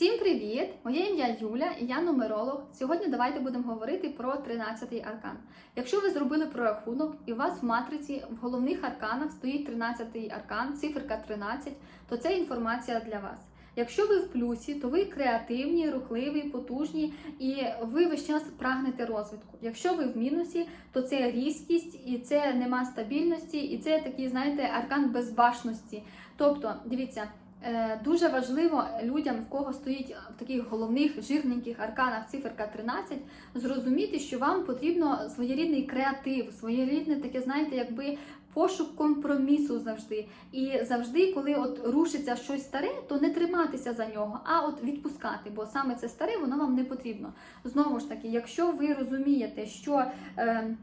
Всім привіт! Моє ім'я Юля і я нумеролог. Сьогодні давайте будемо говорити про 13-й аркан. Якщо ви зробили прорахунок і у вас в матриці в головних арканах стоїть 13-й аркан, циферка 13, то це інформація для вас. Якщо ви в плюсі, то ви креативні, рухливі, потужні і ви весь час прагнете розвитку. Якщо ви в мінусі, то це різкість і це нема стабільності, і це такий, знаєте, аркан безбашності. Тобто, дивіться. Е, Дуже важливо людям, в кого стоїть в таких головних жирненьких арканах циферка 13, зрозуміти, що вам потрібно своєрідний креатив, своєрідне таке, знаєте, якби пошук компромісу завжди. І завжди, коли от рушиться щось старе, то не триматися за нього, а от відпускати, бо саме це старе, воно вам не потрібно. Знову ж таки, якщо ви розумієте, що. Е,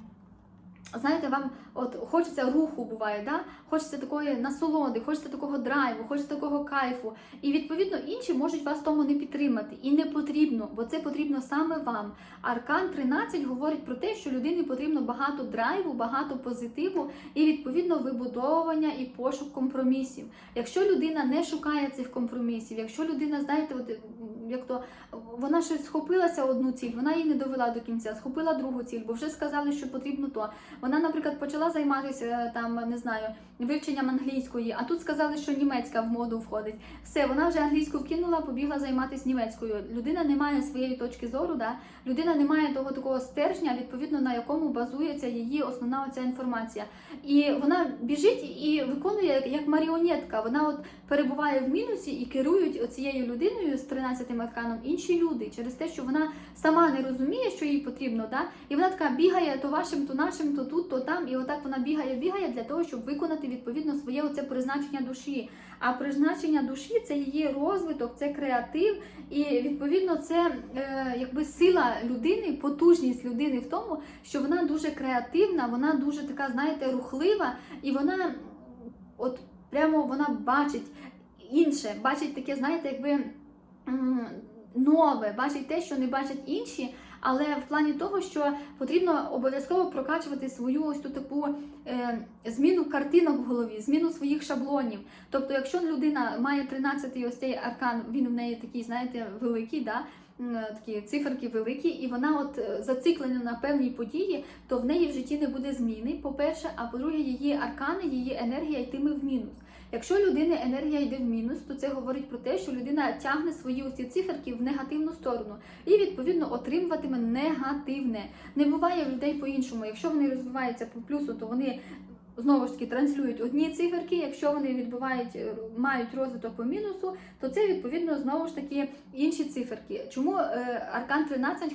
Знаєте, вам от хочеться руху буває, да? хочеться такої насолоди, хочеться такого драйву, хочеться такого кайфу. І відповідно інші можуть вас тому не підтримати. І не потрібно, бо це потрібно саме вам. Аркан 13 говорить про те, що людині потрібно багато драйву, багато позитиву і відповідно вибудовування і пошук компромісів. Якщо людина не шукає цих компромісів, якщо людина, знаєте, от як то вона щось схопилася одну ціль, вона її не довела до кінця, схопила другу ціль, бо вже сказали, що потрібно то. Вона, наприклад, почала займатися е, там, не знаю, вивченням англійської, а тут сказали, що німецька в моду входить. Все, вона вже англійську вкинула, побігла займатися німецькою. Людина не має своєї точки зору, да? людина не має того такого стержня, відповідно на якому базується її основна оця інформація. І вона біжить і виконує як маріонетка. Вона от перебуває в мінусі і керують оцією людиною з 13-м арканом інші люди через те, що вона сама не розуміє, що їй потрібно, да? і вона така бігає то вашим, то нашим, то тут, то там, і отак вона бігає, бігає для того, щоб виконати відповідно своє оце призначення душі. А призначення душі це її розвиток, це креатив, і відповідно це е, якби сила людини, потужність людини в тому, що вона дуже креативна, вона дуже така, знаєте, рухлива, і вона от прямо вона бачить інше, бачить таке, знаєте, якби нове, бачить те, що не бачать інші. Але в плані того, що потрібно обов'язково прокачувати свою ось ту таку е, зміну картинок в голові, зміну своїх шаблонів. Тобто, якщо людина має 13-й ось цей аркан, він в неї такий, знаєте, великий, да, такі циферки великі, і вона от е, зациклена на певній події, то в неї в житті не буде зміни. По-перше, а по-друге, її аркани, її енергія йтиме в мінус. Якщо людини енергія йде в мінус, то це говорить про те, що людина тягне свої ці циферки в негативну сторону і відповідно отримуватиме негативне. Не буває людей по-іншому. Якщо вони розвиваються по плюсу, то вони знову ж таки транслюють одні циферки. Якщо вони відбувають, е, мають розвиток по мінусу, то це відповідно знову ж таки інші циферки. Чому е, аркан 13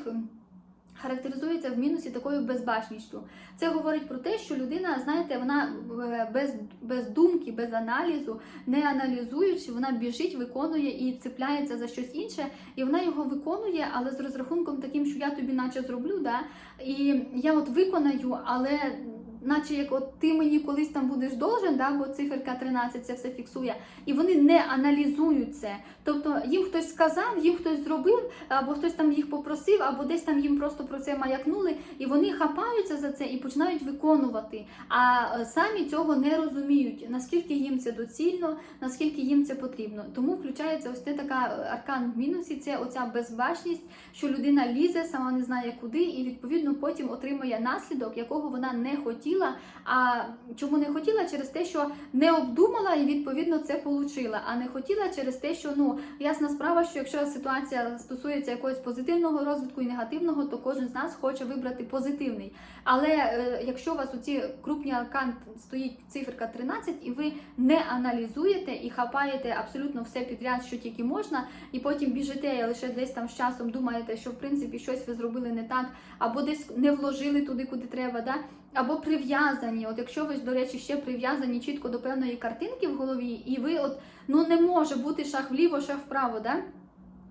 характеризується в мінусі такою безбашністю. Це говорить про те, що людина, знаєте, вона е, без, без думки, без аналізу, не аналізуючи, вона біжить, виконує і цепляється за щось інше, і вона його виконує, але з розрахунком таким, що я тобі наче зроблю, да? і я от виконаю, але. Наче як от ти мені колись там будеш должен, да, бо циферка 13 це все фіксує, і вони не аналізують це. Тобто їм хтось сказав, їм хтось зробив, або хтось там їх попросив, або десь там їм просто про це маякнули, і вони хапаються за це і починають виконувати. А е, самі цього не розуміють, наскільки їм це доцільно, наскільки їм це потрібно. Тому включається ось те така е, аркан в мінусі, це оця безбачність, що людина лізе, сама не знає куди, і відповідно потім отримує наслідок, якого вона не хотіла. А чому не хотіла? Через те, що не обдумала і відповідно це получила. А не хотіла через те, що ну ясна справа, що якщо ситуація стосується якогось позитивного розвитку і негативного, то кожен з нас хоче вибрати позитивний. Але е, якщо у вас у ці крупні аркан стоїть циферка 13, і ви не аналізуєте і хапаєте абсолютно все підряд, що тільки можна, і потім біжите і лише десь там з часом думаєте, що в принципі щось ви зробили не так, або десь не вложили туди, куди треба, да? або прив'язані. От якщо ви, до речі, ще прив'язані чітко до певної картинки в голові, і ви от ну не може бути шах вліво, шах вправо, да?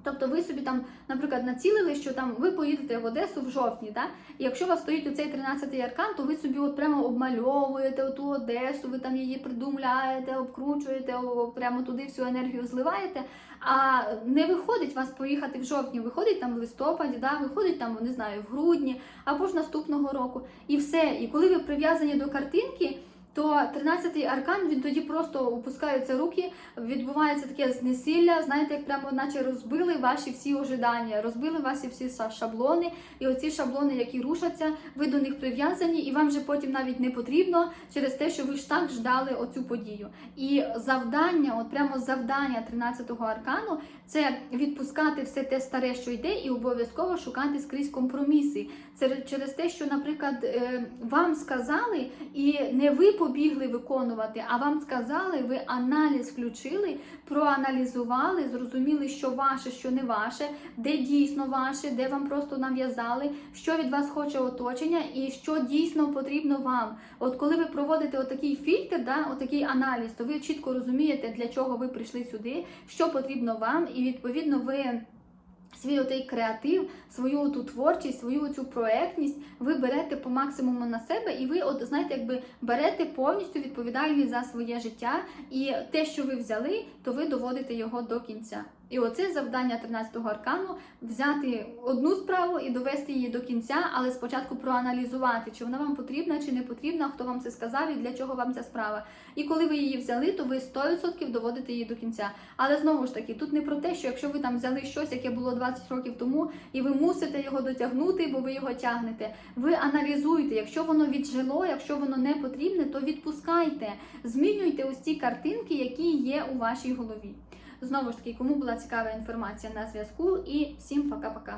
Тобто ви собі там, наприклад, націлили, що там ви поїдете в Одесу в жовтні, да? і якщо у вас стоїть оцей 13-й аркан, то ви собі от прямо обмальовуєте ту Одесу, ви там її придумляєте, обкручуєте, прямо туди всю енергію зливаєте. А не виходить вас поїхати в жовтні, виходить там в листопаді, да? виходить там, не знаю, в грудні або ж наступного року. І все. І коли ви прив'язані до картинки. То 13-й аркан він тоді просто опускаються руки, відбувається таке знесилля, знаєте, як прямо наче розбили ваші всі ожидання, розбили ваші всі шаблони, і оці шаблони, які рушаться, ви до них прив'язані, і вам вже потім навіть не потрібно через те, що ви ж так ждали оцю подію. І завдання, от прямо завдання 13-го аркану, це відпускати все те старе, що йде, і обов'язково шукати скрізь компроміси. Це через те, що, наприклад, е, вам сказали, і не ви побігли виконувати, а вам сказали, ви аналіз включили, проаналізували, зрозуміли, що ваше, що не ваше, де дійсно ваше, де вам просто нав'язали, що від вас хоче оточення і що дійсно потрібно вам. От коли ви проводите отакий фільтр, да, отакий аналіз, то ви чітко розумієте, для чого ви прийшли сюди, що потрібно вам, і відповідно ви. Свій отей креатив, свою ту творчість, свою цю проектність ви берете по максимуму на себе, і ви, от знаєте, якби берете повністю відповідальність за своє життя, і те, що ви взяли, то ви доводите його до кінця. І оце завдання 13-го аркану взяти одну справу і довести її до кінця, але спочатку проаналізувати, чи вона вам потрібна, чи не потрібна, хто вам це сказав і для чого вам ця справа. І коли ви її взяли, то ви 100% доводите її до кінця. Але знову ж таки, тут не про те, що якщо ви там взяли щось, яке було 20 років тому, і ви мусите його дотягнути, бо ви його тягнете. Ви аналізуйте, якщо воно віджило, якщо воно не потрібне, то відпускайте, змінюйте ось ці картинки, які є у вашій голові. Знову ж таки, кому була цікава інформація на зв'язку, і всім пока-пока.